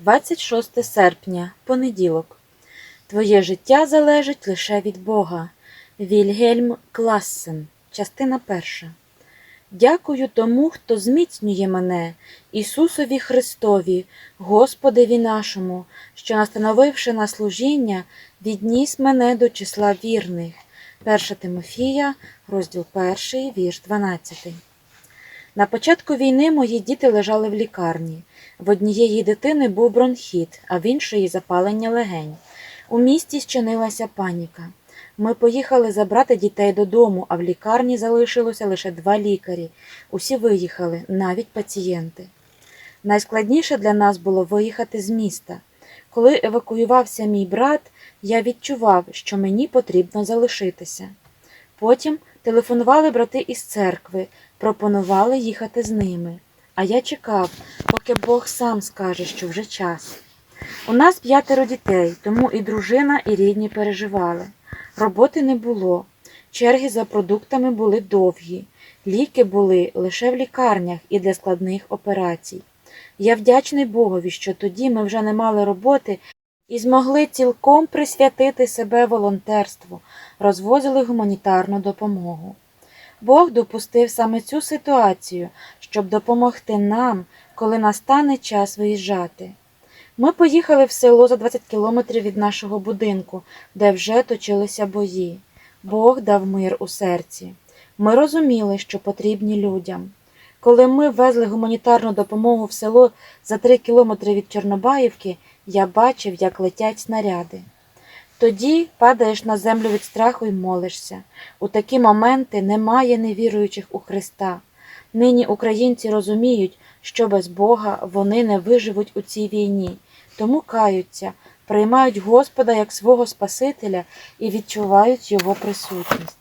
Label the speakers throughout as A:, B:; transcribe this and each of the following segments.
A: 26 серпня, понеділок. Твоє життя залежить лише від Бога. Вільгельм Классен, частина перша. Дякую тому, хто зміцнює мене, Ісусові Христові, Господеві нашому, що, настановивши на служіння, відніс мене до числа вірних. 1 Тимофія, розділ 1, вірш 12. На початку війни мої діти лежали в лікарні. В однієї дитини був бронхіт, а в іншої запалення легень. У місті щинилася паніка. Ми поїхали забрати дітей додому, а в лікарні залишилося лише два лікарі. Усі виїхали, навіть пацієнти. Найскладніше для нас було виїхати з міста. Коли евакуювався мій брат, я відчував, що мені потрібно залишитися. Потім телефонували брати із церкви, пропонували їхати з ними. А я чекав, поки Бог сам скаже, що вже час. У нас п'ятеро дітей, тому і дружина, і рідні переживали. Роботи не було. Черги за продуктами були довгі, ліки були лише в лікарнях і для складних операцій. Я вдячний Богові, що тоді ми вже не мали роботи і змогли цілком присвятити себе волонтерству, розвозили гуманітарну допомогу. Бог допустив саме цю ситуацію, щоб допомогти нам, коли настане час виїжджати. Ми поїхали в село за 20 кілометрів від нашого будинку, де вже точилися бої. Бог дав мир у серці. Ми розуміли, що потрібні людям. Коли ми везли гуманітарну допомогу в село за 3 кілометри від Чорнобаївки, я бачив, як летять снаряди. Тоді падаєш на землю від страху і молишся. У такі моменти немає невіруючих у Христа. Нині українці розуміють, що без Бога вони не виживуть у цій війні, тому каються, приймають Господа як свого Спасителя і відчувають Його присутність.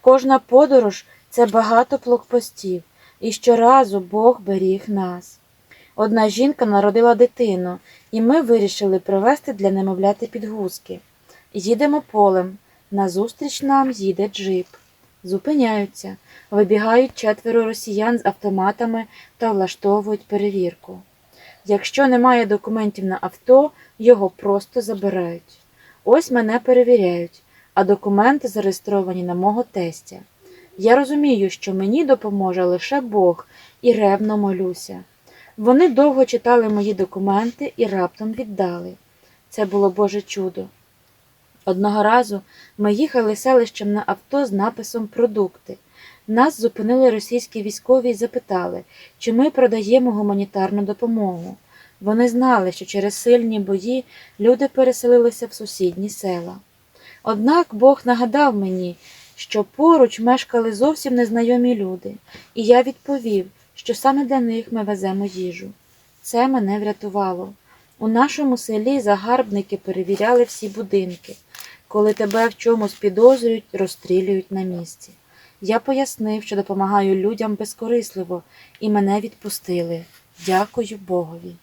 A: Кожна подорож це багато блокпостів, і щоразу Бог беріг нас. Одна жінка народила дитину, і ми вирішили привезти для немовляти підгузки. Їдемо полем. Назустріч нам їде джип. Зупиняються, вибігають четверо росіян з автоматами та влаштовують перевірку. Якщо немає документів на авто, його просто забирають. Ось мене перевіряють, а документи зареєстровані на мого тестя. Я розумію, що мені допоможе лише Бог, і ревно молюся. Вони довго читали мої документи і раптом віддали. Це було Боже чудо. Одного разу ми їхали селищем на авто з написом Продукти. Нас зупинили російські військові і запитали, чи ми продаємо гуманітарну допомогу. Вони знали, що через сильні бої люди переселилися в сусідні села. Однак Бог нагадав мені, що поруч мешкали зовсім незнайомі люди, і я відповів, що саме для них ми веземо їжу. Це мене врятувало. У нашому селі загарбники перевіряли всі будинки. Коли тебе в чомусь підозрюють, розстрілюють на місці. Я пояснив, що допомагаю людям безкорисливо, і мене відпустили. Дякую Богові.